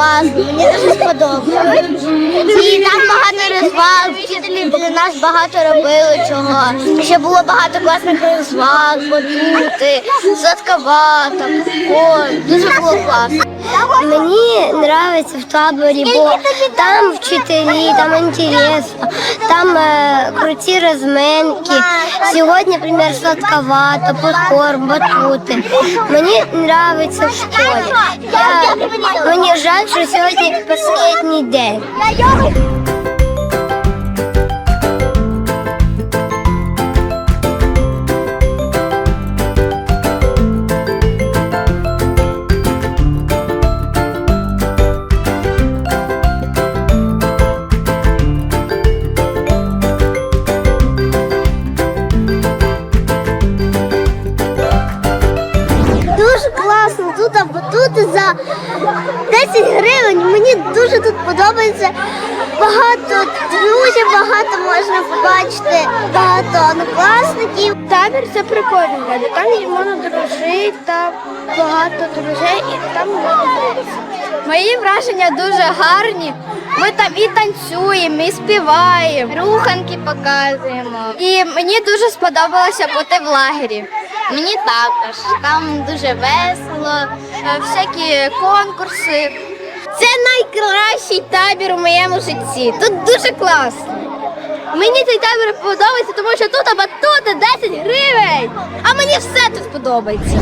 класно, мені дуже сподобалось. І там багато розваг, вчителі для нас багато робили чого. Ще було багато класних розваг, батути, попкорн. Дуже було класно. Мені подобається в таборі, бо там вчителі, там інтересно, там е, круті розминки. Сьогодні, наприклад, сладковато, попкорн, батути. Мені подобається в школі. Я, мені жаль, що сьогодні останній день. Багато однокласників. Табір це прикольно. Там можна дружити, там багато друзей і там можна Мої враження дуже гарні. Ми там і танцюємо, і співаємо, руханки показуємо. І мені дуже сподобалося бути в лагері. Мені також. Там дуже весело, е, всякі конкурси. Це найкращий табір у моєму житті. Тут дуже класно. Мені цей табір подобається, тому що тут батути 10 гривень. А мені все тут подобається.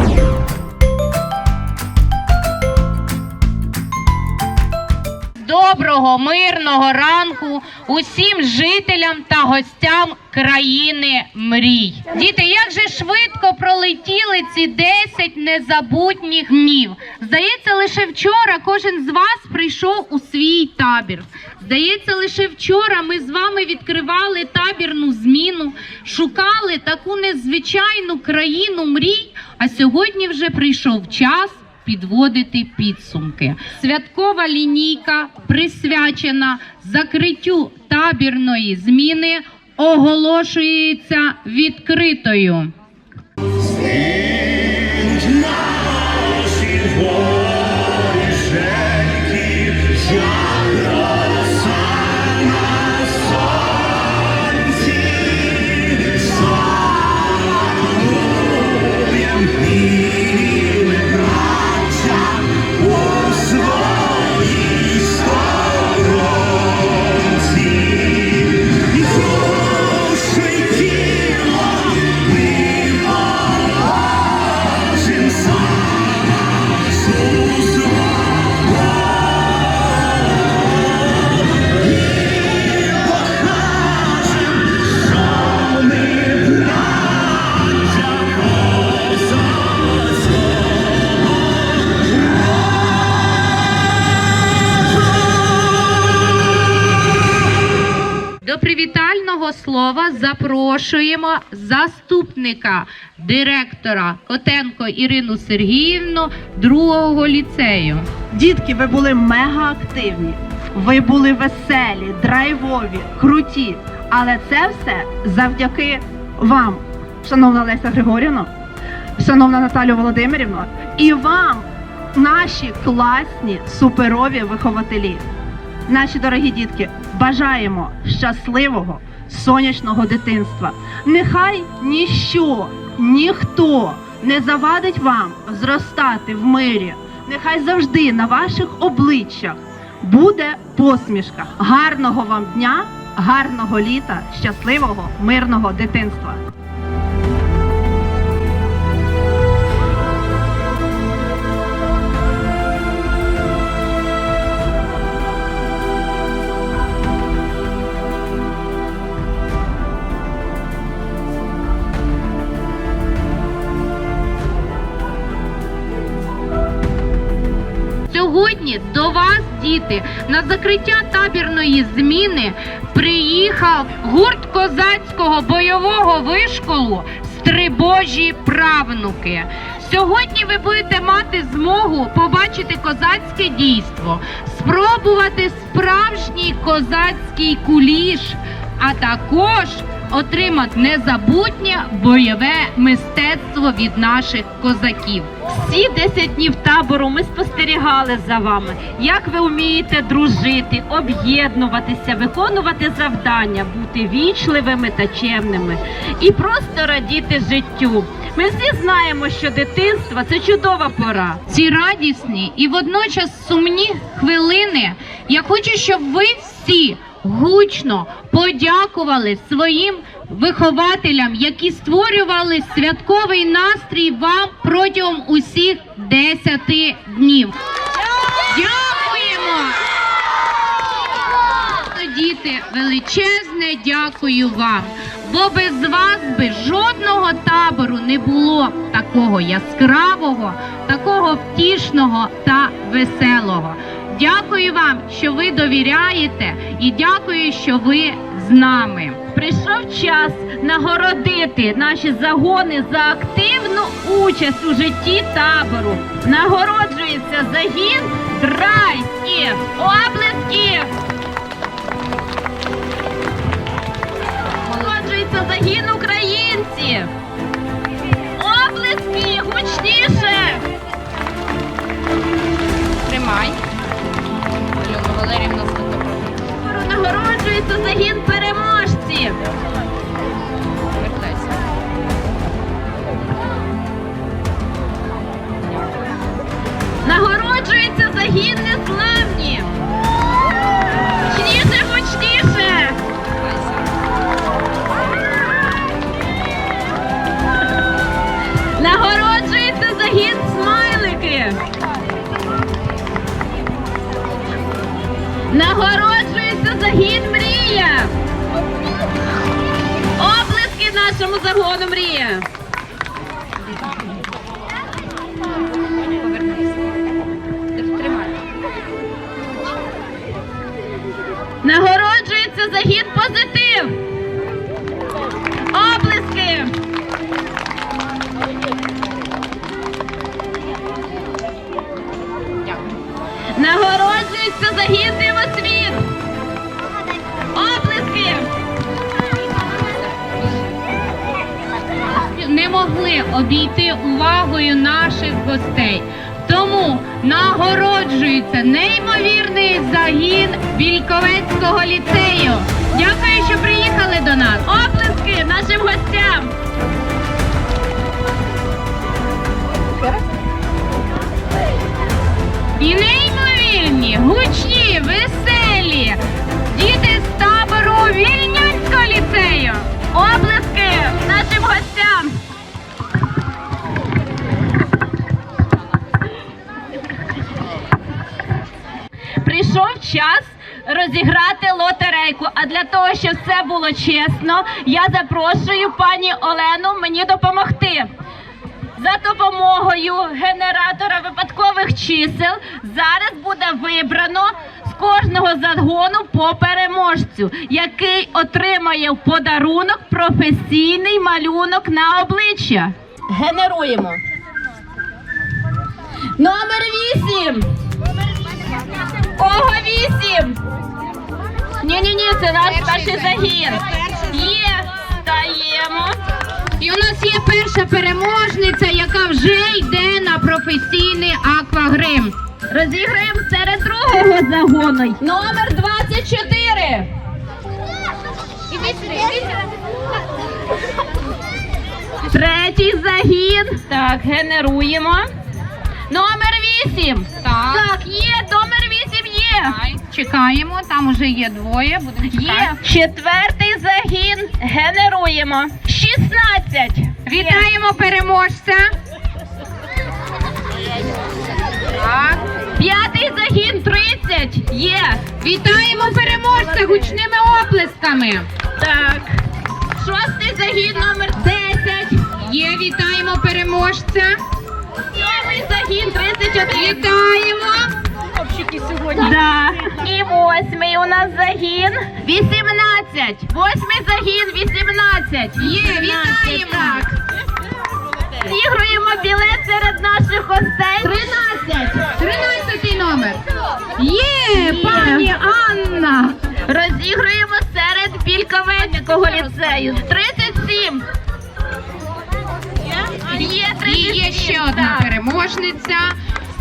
Доброго мирного ранку усім жителям та гостям країни мрій. Діти, як же швидко пролетіли ці 10 незабутніх днів. Здається, лише вчора кожен з вас прийшов у свій табір. Здається, лише вчора ми з вами відкривали табірну зміну, шукали таку незвичайну країну мрій. А сьогодні вже прийшов час підводити підсумки. Святкова лінійка присвячена закриттю табірної зміни оголошується відкритою. Слова запрошуємо заступника директора Котенко Ірину Сергіївну другого ліцею. Дітки, ви були мега активні. Ви були веселі, драйвові, круті. Але це все завдяки вам, шановна Леся Григорівна, шановна Наталю Володимирівна, і вам, наші класні суперові вихователі. Наші дорогі дітки, бажаємо щасливого сонячного дитинства. Нехай ніщо, ніхто не завадить вам зростати в мирі. Нехай завжди на ваших обличчях буде посмішка. Гарного вам дня, гарного літа, щасливого, мирного дитинства. Сьогодні до вас, діти, на закриття табірної зміни приїхав гурт козацького бойового вишколу Стрибожі правнуки. Сьогодні ви будете мати змогу побачити козацьке дійство, спробувати справжній козацький куліш, а також отримати незабутнє бойове мистецтво від наших козаків. Всі 10 днів табору ми спостерігали за вами, як ви вмієте дружити, об'єднуватися, виконувати завдання, бути вічливими та чемними і просто радіти життю. Ми всі знаємо, що дитинство це чудова пора. ці радісні і водночас сумні хвилини. Я хочу, щоб ви всі гучно подякували своїм вихователям, які створювали святковий настрій вам протягом усіх 10 днів. Дякуємо! Діти, величезне дякую вам, бо без вас би жодного табору не було такого яскравого, такого втішного та веселого. Дякую вам, що ви довіряєте, і дякую, що ви з нами. Прийшов час нагородити наші загони за активну участь у житті табору. Нагороджується загін Драйськів. Облески! Нагороджується загін українців. Нагороджується загін переможців. Нагороджується загін незламні. Гучніше, гучніше. Нагороджується загін смайлики. Нагороджується загін нашому загону мрія. Нагороджується загін позитив. Обійти увагою наших гостей. Тому нагороджується неймовірний загін Вільковецького ліцею. Дякую, що приїхали до нас. Оплески нашим гостям. І неймовірні, гучні, веселі діти з табору Вільнянського розіграти лотерейку. А для того, щоб все було чесно, я запрошую пані Олену мені допомогти. За допомогою генератора випадкових чисел зараз буде вибрано з кожного загону по переможцю, який отримає в подарунок професійний малюнок на обличчя. Генеруємо. Номер вісім. Кого вісім? Ні, ні, ні, це наш перший загін. Є, стаємо. І у нас є перша переможниця, яка вже йде на професійний аквагрим. Розіграємо серед другого загону. Номер 24. Третій загін. Так, генеруємо. Номер 8. Так. Так, є, номер 8 є. Чекаємо, там уже є двоє. Будемо чекати. Є. Четвертий загін. Генеруємо. 16. Вітаємо переможця. Так. П'ятий загін 30. Є. Вітаємо переможця гучними оплесками. Так. Шостий загін номер 10. Є, вітаємо переможця. Сьомий загін 31. Вітаємо. Да. І восьмий у нас загін 18. Восьмий загін 18. Є, вітаємо. Так. Зігруємо білет серед наших гостей. 13. Тринадцятий номер. Є, пані Анна. Розігруємо серед Більковецького ліцею. 37. Є 37. є є ще одна переможниця.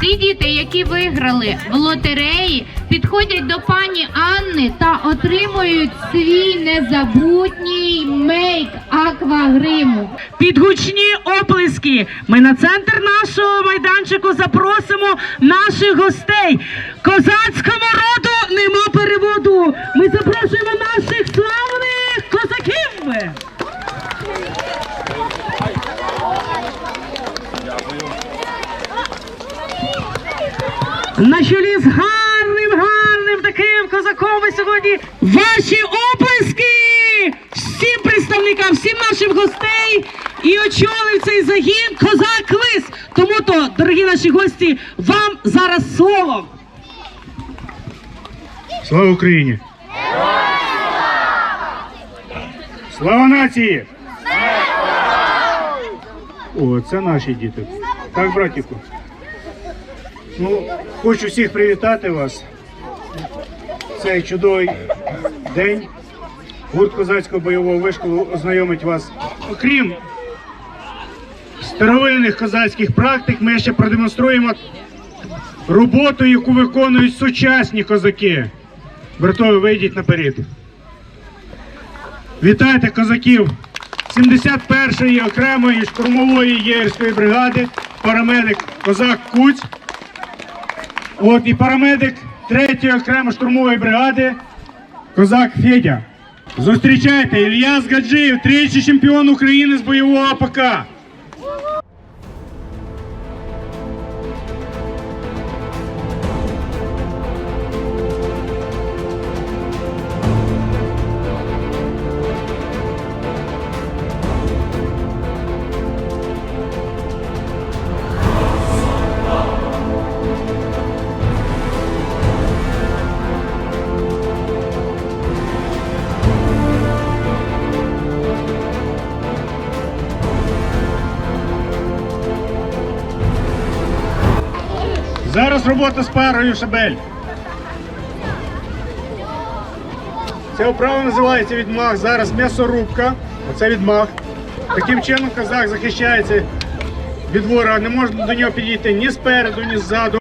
Всі діти, які виграли в лотереї, підходять до пані Анни та отримують свій незабутній мейк аквагриму. Під гучні оплески ми на центр нашого майданчику запросимо наших гостей. Козацькому роду нема переводу. Ми запрошуємо наших славних козаків. На чолі з гарним, гарним таким козаком ви сьогодні ваші оплески всім представникам, всім нашим гостей і очолив цей загін козак Лис. Тому то, дорогі наші гості, вам зараз слово. Слава Україні! Слава нації! О, це наші діти. Так, братіку. Ну, хочу всіх привітати вас. Цей чудовий день. Гурт козацького бойового вишколу ознайомить вас. Окрім старовинних козацьких практик, ми ще продемонструємо роботу, яку виконують сучасні козаки. Братові, вийдіть наперед. Вітайте козаків 71-ї окремої штурмової єгерської бригади, парамедик козак Куць. От і парамедик 3-ї окремої штурмової бригади, козак Федя. Зустрічайте Ільяс Гаджиєв, тричі чемпіон України з бойового АПК. Робота з парою шабель. Ця вправа називається відмах. Зараз м'ясорубка. Оце відмах. Таким чином козак захищається від ворога. Не можна до нього підійти ні спереду, ні ззаду.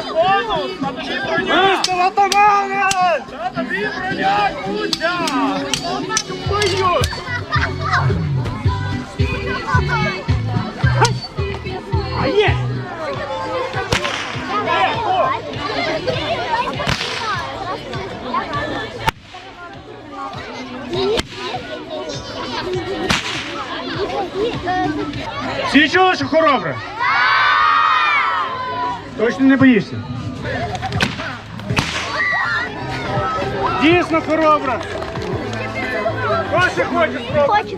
бонус! На тобі броня! Вистав атамана! На тобі броня, Куця! Бою! А є! Е, о! Всі чули, що хоробре? Точно не боишься? Дійсно хоробра. Хоче хочеш спробувати? Хоче.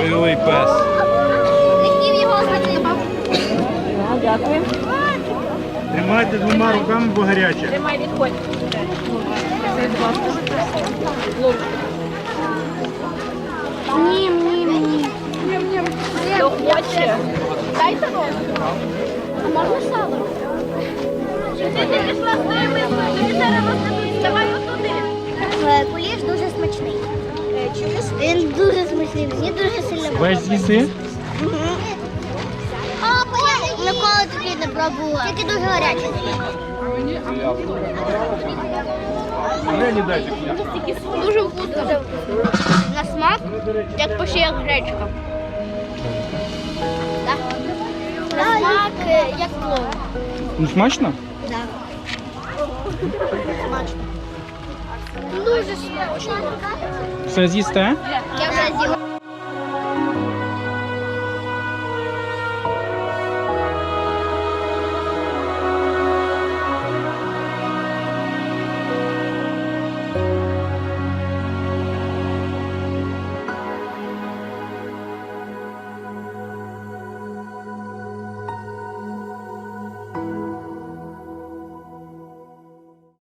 Бойовий пес. Який його знайти? Тримайте двома руками, бо гаряче. Тримай, відходь. Ні, ні, ні. Хто хоче. Дайте А можна сало? Ти пішла з мискою, зараз. Давай отуди. Куліш дуже смачний. Він дуже смачний, мені дуже сильно Весь з'їси? Ніколи такий не пробувала. Тільки дуже гарячий. Мені. Дуже вкусно. На смак, як почти як гречка. Так. На смак, е, як плов. Ну смачно? Так дуже смачно. Все? Я вже.